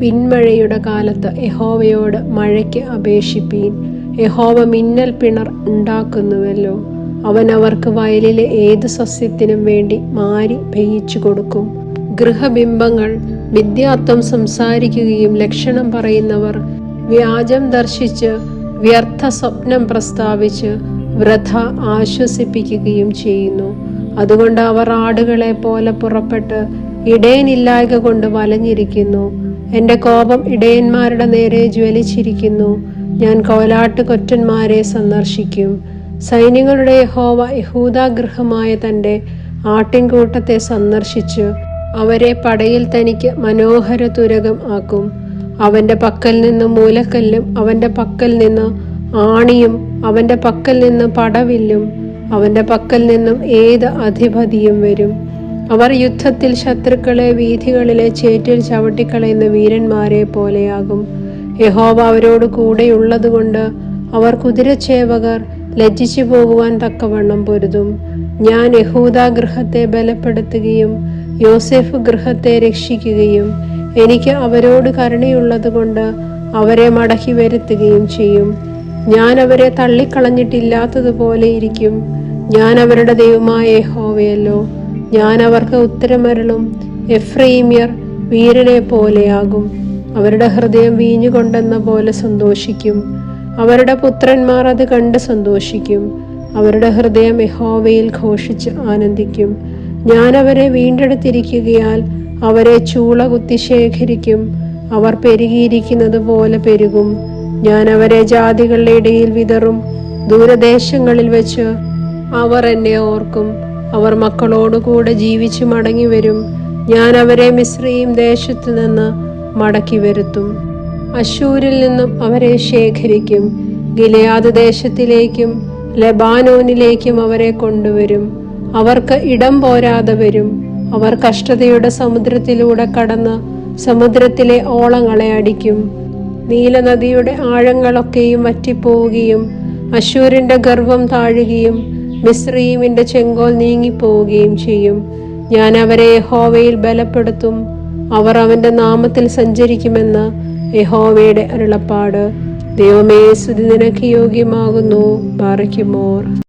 പിന്മഴയുടെ കാലത്ത് യഹോവയോട് മഴയ്ക്ക് അപേക്ഷിപ്പീൻ. യഹോവ മിന്നൽ പിണർ ഉണ്ടാക്കുന്നുവല്ലോ. അവൻ അവർക്ക് വയലിലെ ഏത് സസ്യത്തിനും വേണ്ടി മാരി പെയ്യിച്ചു കൊടുക്കും. ഗൃഹബിംബങ്ങൾ വിദ്യാർത്ഥം സംസാരിക്കുകയും ലക്ഷണം പറയുന്നവർ വ്യാജം ദർശിച്ച് വ്യർത്ഥ സ്വപ്നം പ്രസ്താവിച്ച് വ്രഥ ആശ്വസിപ്പിക്കുകയും ചെയ്യുന്നു. അതുകൊണ്ട് അവർ ആടുകളെ പോലെ പുറപ്പെട്ട് ഇടയനില്ലായ്ക കൊണ്ട് വലഞ്ഞിരിക്കുന്നു എന്റെ കോപം ഇടയന്മാരുടെ നേരെ ജ്വലിച്ചിരിക്കുന്നു. ഞാൻ കോലാട്ട് കൊറ്റന്മാരെ സന്ദർശിക്കും. സൈന്യങ്ങളുടെ ഹോവ യഹൂദാഗൃഹമായ തന്റെ ആട്ടിൻകൂട്ടത്തെ സന്ദർശിച്ച് അവരെ പടയിൽ തനിക്ക് മനോഹര തുരകം ആക്കും. അവന്റെ പക്കൽ നിന്ന് മൂലക്കല്ലും അവന്റെ പക്കൽ നിന്ന് ആണിയും അവന്റെ പക്കൽ നിന്ന് പടവില്ലും അവന്റെ പക്കൽ നിന്നും ഏത് അധിപതിയും വരും. അവർ യുദ്ധത്തിൽ ശത്രുക്കളെ വീഥികളിലെ ചേറ്റിൽ ചവിട്ടിക്കളയുന്ന വീരന്മാരെ പോലെയാകും. യഹോവ അവരോട് കൂടെയുള്ളതുകൊണ്ട് അവർ കുതിരച്ചേവകർ ലജ്ജിച്ചു പോകുവാൻ തക്കവണ്ണം പൊരുതും. ഞാൻ യഹൂദ ഗൃഹത്തെ ബലപ്പെടുത്തുകയും യോസെഫ് ഗൃഹത്തെ രക്ഷിക്കുകയും എനിക്ക് അവരോട് കരുണയുള്ളതുകൊണ്ട് അവരെ മടക്കി വരുത്തുകയും ചെയ്യും. ഞാൻ അവരെ തള്ളിക്കളഞ്ഞിട്ടില്ലാത്തതുപോലെ ഇരിക്കും. ഞാൻ അവരുടെ ദൈവമായ യഹോവയല്ലോ. ഞാൻ അവർക്ക് ഉത്തരമരളും. എഫ്രൈമ്യർ വീരനെ പോലെയാകും. അവരുടെ ഹൃദയം വീഞ്ഞുകൊണ്ടെന്ന പോലെ സന്തോഷിക്കും. അവരുടെ പുത്രന്മാർ അത് കണ്ട് സന്തോഷിക്കും. അവരുടെ ഹൃദയം യഹോവയിൽ ഘോഷിച്ച് ആനന്ദിക്കും. ഞാൻ അവരെ വീണ്ടെടുത്തിരിക്കുകയാൽ അവരെ ചൂള കുത്തി ശേഖരിക്കും അവർ പെരുകിയിരിക്കുന്നത് പോലെ പെരുകും. ഞാൻ അവരെ ജാതികളുടെ ഇടയിൽ വിതറും. ദൂരദേശങ്ങളിൽ വെച്ച് അവർ എന്നെ ഓർക്കും. അവർ മക്കളോടുകൂടെ ജീവിച്ചു മടങ്ങി വരും. ഞാൻ അവരെ മിശ്രയും ദേശത്തു നിന്ന് മടക്കി വരുത്തും. അശൂരിൽ നിന്നും അവരെ ശേഖരിക്കും. ഗിലയാദ് ദേശത്തിലേക്കും ലെബാനോനിലേക്കും അവരെ കൊണ്ടുവരും. അവർക്ക് ഇടം പോരാതെ വരും. അവർ കഷ്ടതയുടെ സമുദ്രത്തിലൂടെ കടന്ന് സമുദ്രത്തിലെ ഓളങ്ങളെ അടിക്കും. നീലനദിയുടെ ആഴങ്ങളൊക്കെയും വറ്റിപ്പോവുകയും അശൂരിന്റെ ഗർവം താഴുകയും മിശ്രീമിന്റെ ചെങ്കോൽ നീങ്ങിപ്പോവുകയും ചെയ്യും. ഞാൻ അവരെ യഹോവയിൽ ബലപ്പെടുത്തും. അവർ അവന്റെ നാമത്തിൽ സഞ്ചരിക്കുമെന്ന് യഹോവയുടെ അരുളപ്പാട്. ദൈവമേ സ്തുതി നിനക്ക് യോഗ്യമാകുന്നു. പാറയ്ക്കുമോർ